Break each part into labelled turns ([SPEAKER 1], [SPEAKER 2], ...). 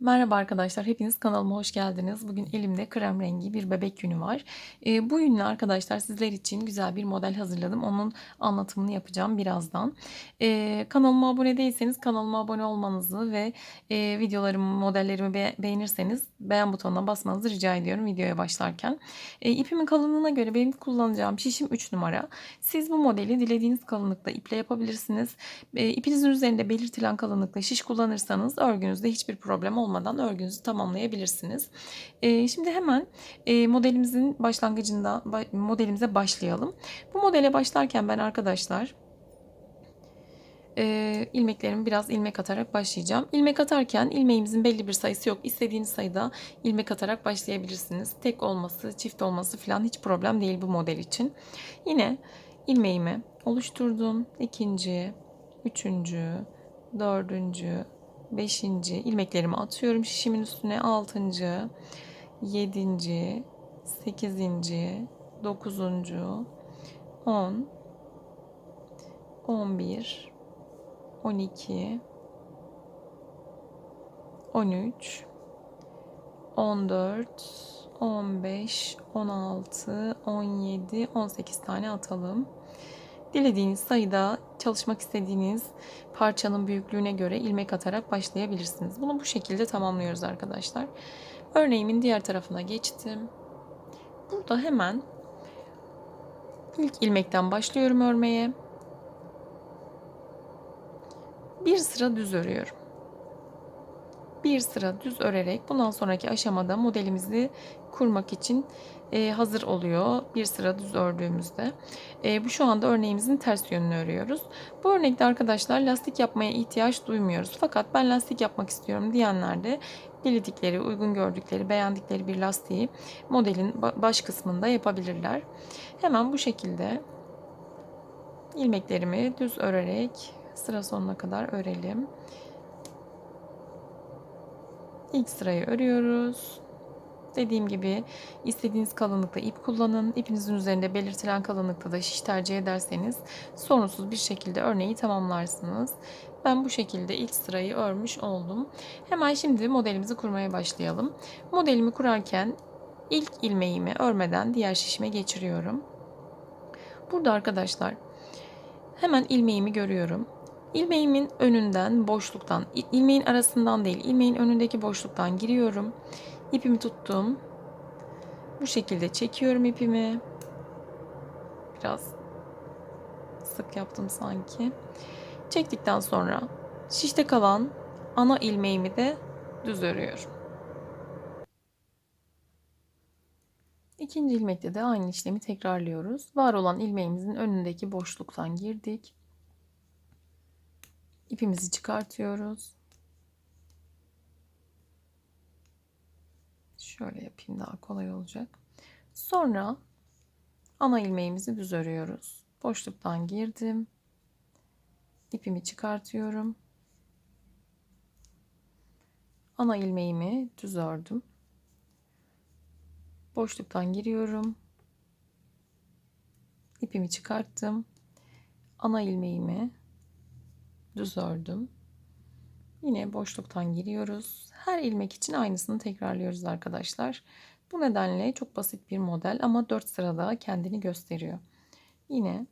[SPEAKER 1] Merhaba arkadaşlar, hepiniz kanalıma hoş geldiniz. Bugün elimde krem rengi bir bebek yünü var. E, bu yünle arkadaşlar sizler için güzel bir model hazırladım. Onun anlatımını yapacağım birazdan. E, kanalıma abone değilseniz kanalıma abone olmanızı ve e, videolarımı, modellerimi be beğenirseniz beğen butonuna basmanızı rica ediyorum videoya başlarken. E, ipimin kalınlığına göre benim kullanacağım şişim 3 numara. Siz bu modeli dilediğiniz kalınlıkta iple yapabilirsiniz. E, ipinizin üzerinde belirtilen kalınlıkta şiş kullanırsanız örgünüzde hiçbir problem olmaz olmadan örgünüzü tamamlayabilirsiniz. E, şimdi hemen e, modelimizin başlangıcında modelimize başlayalım. Bu modele başlarken ben arkadaşlar e, ilmeklerimi biraz ilmek atarak başlayacağım. İlmek atarken ilmeğimizin belli bir sayısı yok. İstediğiniz sayıda ilmek atarak başlayabilirsiniz. Tek olması, çift olması falan hiç problem değil bu model için. Yine ilmeğimi oluşturdum. İkinci, üçüncü, dördüncü, 5. ilmeklerimi atıyorum şişimin üstüne 6. 7. 8. 9. 10 11 12 13 14 15 16 17 18 tane atalım. Dilediğiniz sayıda çalışmak istediğiniz parçanın büyüklüğüne göre ilmek atarak başlayabilirsiniz. Bunu bu şekilde tamamlıyoruz arkadaşlar. Örneğimin diğer tarafına geçtim. Burada hemen ilk ilmekten başlıyorum örmeye. Bir sıra düz örüyorum. Bir sıra düz örerek bundan sonraki aşamada modelimizi kurmak için e, hazır oluyor bir sıra düz ördüğümüzde. E, bu şu anda örneğimizin ters yönünü örüyoruz. Bu örnekte arkadaşlar lastik yapmaya ihtiyaç duymuyoruz. Fakat ben lastik yapmak istiyorum diyenler de diledikleri, uygun gördükleri, beğendikleri bir lastiği modelin baş kısmında yapabilirler. Hemen bu şekilde ilmeklerimi düz örerek sıra sonuna kadar örelim. İlk sırayı örüyoruz. Dediğim gibi istediğiniz kalınlıkta ip kullanın. İpinizin üzerinde belirtilen kalınlıkta da şiş tercih ederseniz sorunsuz bir şekilde örneği tamamlarsınız. Ben bu şekilde ilk sırayı örmüş oldum. Hemen şimdi modelimizi kurmaya başlayalım. Modelimi kurarken ilk ilmeğimi örmeden diğer şişime geçiriyorum. Burada arkadaşlar hemen ilmeğimi görüyorum. İlmeğimin önünden boşluktan, ilmeğin arasından değil, ilmeğin önündeki boşluktan giriyorum. İpimi tuttum. Bu şekilde çekiyorum ipimi. Biraz sık yaptım sanki. Çektikten sonra şişte kalan ana ilmeğimi de düz örüyorum. İkinci ilmekte de aynı işlemi tekrarlıyoruz. Var olan ilmeğimizin önündeki boşluktan girdik. İpimizi çıkartıyoruz. Şöyle yapayım daha kolay olacak. Sonra ana ilmeğimizi düz örüyoruz. Boşluktan girdim. İpimi çıkartıyorum. Ana ilmeğimi düz ördüm. Boşluktan giriyorum. İpimi çıkarttım. Ana ilmeğimi düz ördüm. Yine boşluktan giriyoruz. Her ilmek için aynısını tekrarlıyoruz arkadaşlar. Bu nedenle çok basit bir model ama 4 sırada kendini gösteriyor. Yine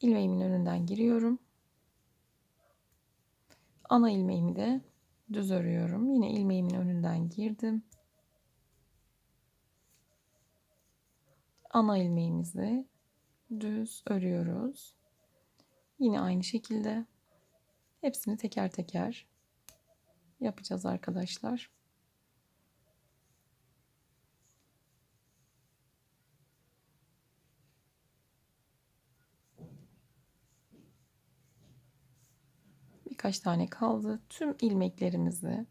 [SPEAKER 1] ilmeğimin önünden giriyorum. Ana ilmeğimi de düz örüyorum. Yine ilmeğimin önünden girdim. Ana ilmeğimizi düz örüyoruz. Yine aynı şekilde hepsini teker teker yapacağız arkadaşlar. Birkaç tane kaldı. Tüm ilmeklerimizi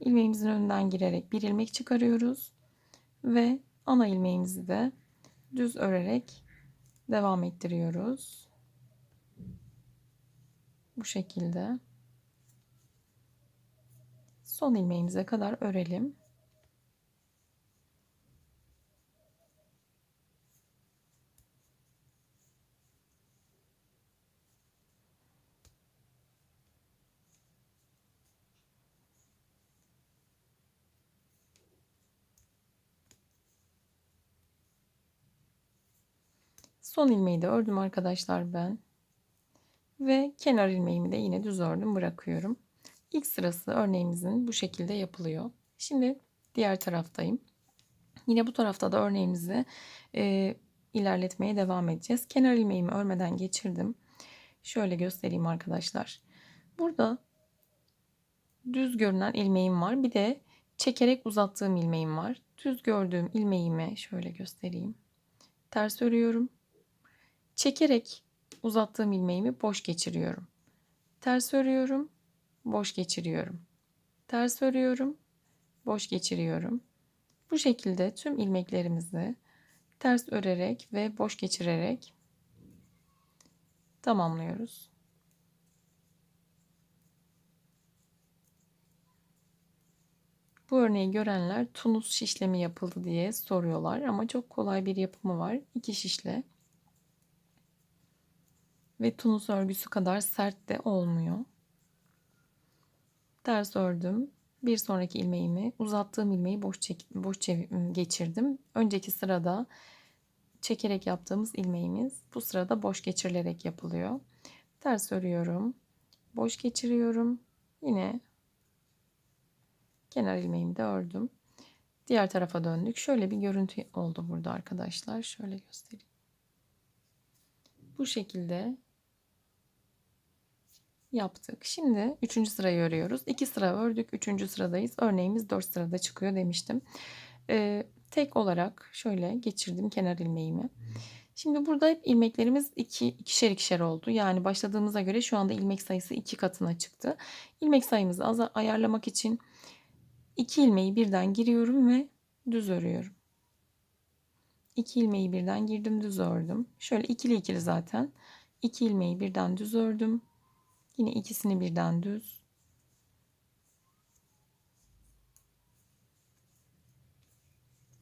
[SPEAKER 1] ilmeğimizin önünden girerek bir ilmek çıkarıyoruz ve ana ilmeğimizi de düz örerek devam ettiriyoruz. Bu şekilde. Son ilmeğimize kadar örelim. Son ilmeği de ördüm arkadaşlar ben. Ve kenar ilmeğimi de yine düz ördüm bırakıyorum. İlk sırası örneğimizin bu şekilde yapılıyor. Şimdi diğer taraftayım. Yine bu tarafta da örneğimizi e, ilerletmeye devam edeceğiz. Kenar ilmeğimi örmeden geçirdim. Şöyle göstereyim arkadaşlar. Burada düz görünen ilmeğim var. Bir de çekerek uzattığım ilmeğim var. Düz gördüğüm ilmeğimi şöyle göstereyim. Ters örüyorum. Çekerek uzattığım ilmeğimi boş geçiriyorum. Ters örüyorum, boş geçiriyorum. Ters örüyorum, boş geçiriyorum. Bu şekilde tüm ilmeklerimizi ters örerek ve boş geçirerek tamamlıyoruz. Bu örneği görenler tunus şişlemi yapıldı diye soruyorlar ama çok kolay bir yapımı var. İki şişle ve tunus örgüsü kadar sert de olmuyor. Ters ördüm. Bir sonraki ilmeğimi uzattığım ilmeği boş çek, boş geçirdim. Önceki sırada çekerek yaptığımız ilmeğimiz bu sırada boş geçirilerek yapılıyor. Ters örüyorum. Boş geçiriyorum. Yine kenar ilmeğimi de ördüm. Diğer tarafa döndük. Şöyle bir görüntü oldu burada arkadaşlar. Şöyle göstereyim. Bu şekilde yaptık. Şimdi 3. sırayı örüyoruz. 2 sıra ördük. 3. sıradayız. Örneğimiz 4 sırada çıkıyor demiştim. Ee, tek olarak şöyle geçirdim kenar ilmeğimi. Şimdi burada hep ilmeklerimiz iki, ikişer ikişer oldu. Yani başladığımıza göre şu anda ilmek sayısı iki katına çıktı. İlmek sayımızı az ayarlamak için iki ilmeği birden giriyorum ve düz örüyorum. İki ilmeği birden girdim düz ördüm. Şöyle ikili ikili zaten. İki ilmeği birden düz ördüm. Yine ikisini birden düz.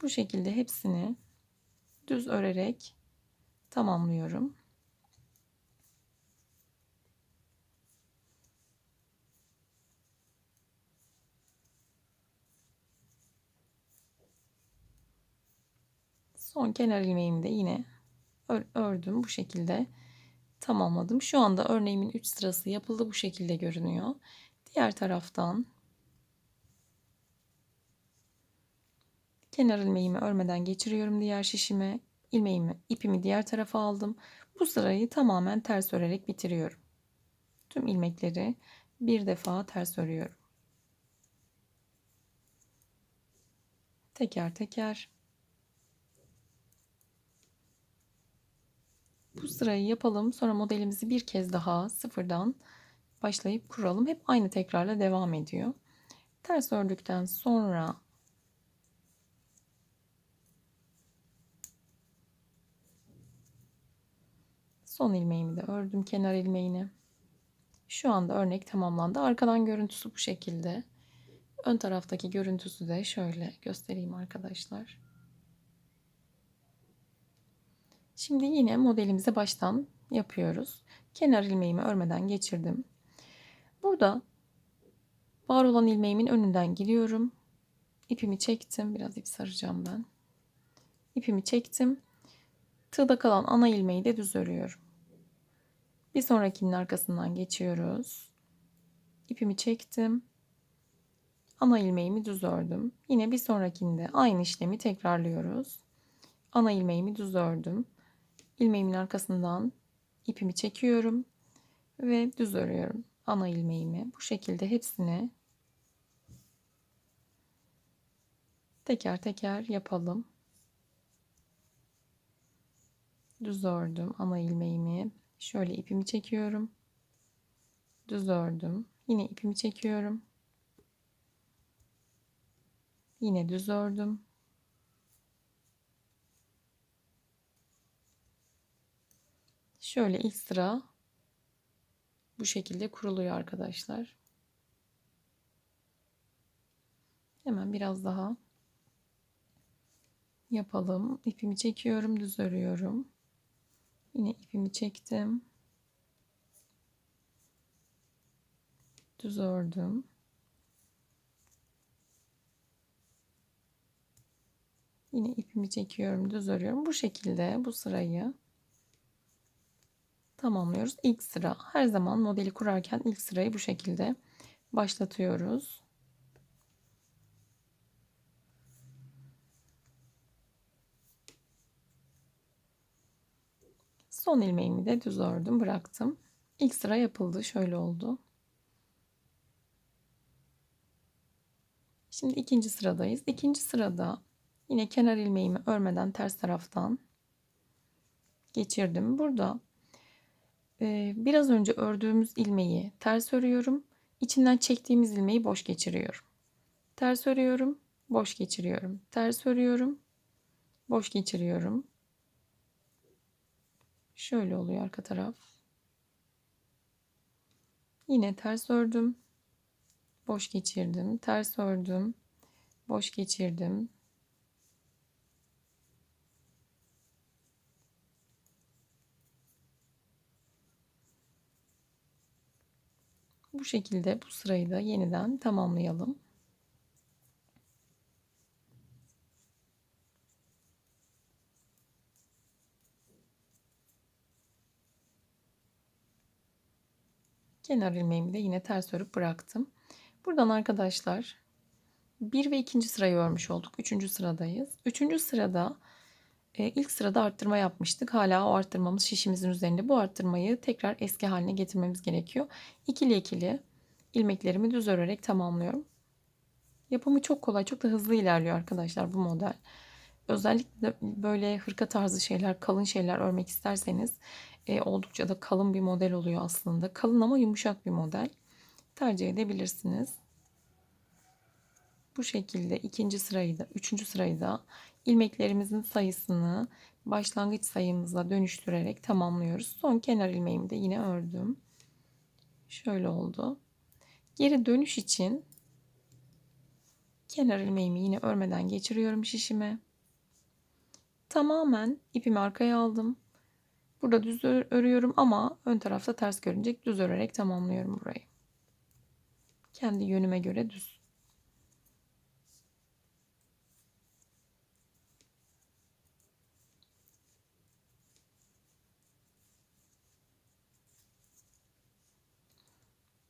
[SPEAKER 1] Bu şekilde hepsini düz örerek tamamlıyorum. Son kenar ilmeğimi de yine ördüm bu şekilde tamamladım. Şu anda örneğimin 3 sırası yapıldı bu şekilde görünüyor. Diğer taraftan kenar ilmeğimi örmeden geçiriyorum diğer şişime. ilmeğimi, ipimi diğer tarafa aldım. Bu sırayı tamamen ters örerek bitiriyorum. Tüm ilmekleri bir defa ters örüyorum. Teker teker Bu sırayı yapalım. Sonra modelimizi bir kez daha sıfırdan başlayıp kuralım. Hep aynı tekrarla devam ediyor. Ters ördükten sonra son ilmeğimi de ördüm kenar ilmeğini. Şu anda örnek tamamlandı. Arkadan görüntüsü bu şekilde. Ön taraftaki görüntüsü de şöyle göstereyim arkadaşlar. Şimdi yine modelimizi baştan yapıyoruz. Kenar ilmeğimi örmeden geçirdim. Burada var olan ilmeğimin önünden giriyorum. İpimi çektim. Biraz ip saracağım ben. İpimi çektim. Tığda kalan ana ilmeği de düz örüyorum. Bir sonrakinin arkasından geçiyoruz. İpimi çektim. Ana ilmeğimi düz ördüm. Yine bir sonrakinde aynı işlemi tekrarlıyoruz. Ana ilmeğimi düz ördüm ilmeğimin arkasından ipimi çekiyorum ve düz örüyorum ana ilmeğimi. Bu şekilde hepsini teker teker yapalım. Düz ördüm ana ilmeğimi. Şöyle ipimi çekiyorum. Düz ördüm. Yine ipimi çekiyorum. Yine düz ördüm. Şöyle ilk sıra bu şekilde kuruluyor arkadaşlar. Hemen biraz daha yapalım. İpimi çekiyorum, düz örüyorum. Yine ipimi çektim. Düz ördüm. Yine ipimi çekiyorum, düz örüyorum. Bu şekilde bu sırayı tamamlıyoruz. İlk sıra her zaman modeli kurarken ilk sırayı bu şekilde başlatıyoruz. Son ilmeğimi de düz ördüm, bıraktım. İlk sıra yapıldı. Şöyle oldu. Şimdi ikinci sıradayız. İkinci sırada yine kenar ilmeğimi örmeden ters taraftan geçirdim. Burada biraz önce ördüğümüz ilmeği ters örüyorum. İçinden çektiğimiz ilmeği boş geçiriyorum. Ters örüyorum, boş geçiriyorum. Ters örüyorum, boş geçiriyorum. Şöyle oluyor arka taraf. Yine ters ördüm. Boş geçirdim. Ters ördüm. Boş geçirdim. Bu şekilde bu sırayı da yeniden tamamlayalım. Kenar ilmeğimi de yine ters örüp bıraktım. Buradan arkadaşlar 1 ve 2. sırayı örmüş olduk. 3. sıradayız. 3. sırada e, ilk sırada arttırma yapmıştık. Hala o arttırmamız şişimizin üzerinde. Bu arttırmayı tekrar eski haline getirmemiz gerekiyor. İkili ikili ilmeklerimi düz örerek tamamlıyorum. Yapımı çok kolay, çok da hızlı ilerliyor arkadaşlar bu model. Özellikle böyle hırka tarzı şeyler, kalın şeyler örmek isterseniz e, oldukça da kalın bir model oluyor aslında. Kalın ama yumuşak bir model. Tercih edebilirsiniz. Bu şekilde ikinci sırayı da, üçüncü sırayı da ilmeklerimizin sayısını başlangıç sayımıza dönüştürerek tamamlıyoruz. Son kenar ilmeğimi de yine ördüm. Şöyle oldu. Geri dönüş için kenar ilmeğimi yine örmeden geçiriyorum şişime. Tamamen ipimi arkaya aldım. Burada düz örüyorum ama ön tarafta ters görünecek. Düz örerek tamamlıyorum burayı. Kendi yönüme göre düz.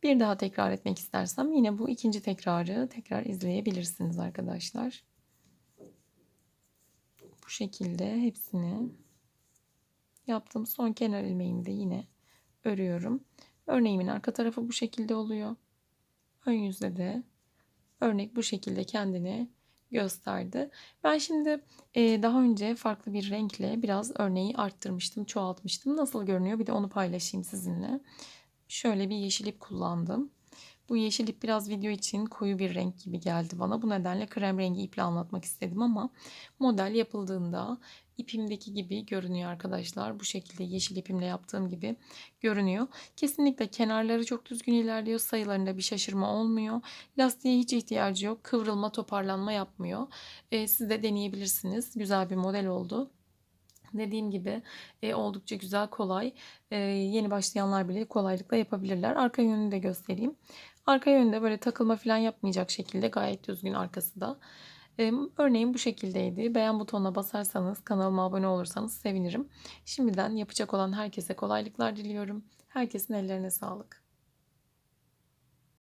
[SPEAKER 1] Bir daha tekrar etmek istersem yine bu ikinci tekrarı tekrar izleyebilirsiniz arkadaşlar. Bu şekilde hepsini yaptım. Son kenar ilmeğimi de yine örüyorum. Örneğimin arka tarafı bu şekilde oluyor. Ön yüzde de örnek bu şekilde kendini gösterdi. Ben şimdi e, daha önce farklı bir renkle biraz örneği arttırmıştım, çoğaltmıştım. Nasıl görünüyor bir de onu paylaşayım sizinle. Şöyle bir yeşil ip kullandım. Bu yeşil ip biraz video için koyu bir renk gibi geldi bana. Bu nedenle krem rengi iple anlatmak istedim ama model yapıldığında ipimdeki gibi görünüyor arkadaşlar. Bu şekilde yeşil ipimle yaptığım gibi görünüyor. Kesinlikle kenarları çok düzgün ilerliyor. Sayılarında bir şaşırma olmuyor. Lastiğe hiç ihtiyacı yok. Kıvrılma, toparlanma yapmıyor. Ee, siz de deneyebilirsiniz. Güzel bir model oldu. Dediğim gibi e, oldukça güzel, kolay. E, yeni başlayanlar bile kolaylıkla yapabilirler. Arka yönünü de göstereyim. Arka yönde böyle takılma falan yapmayacak şekilde gayet düzgün arkası da. E, örneğin bu şekildeydi. Beğen butonuna basarsanız, kanalıma abone olursanız sevinirim. Şimdiden yapacak olan herkese kolaylıklar diliyorum. Herkesin ellerine sağlık.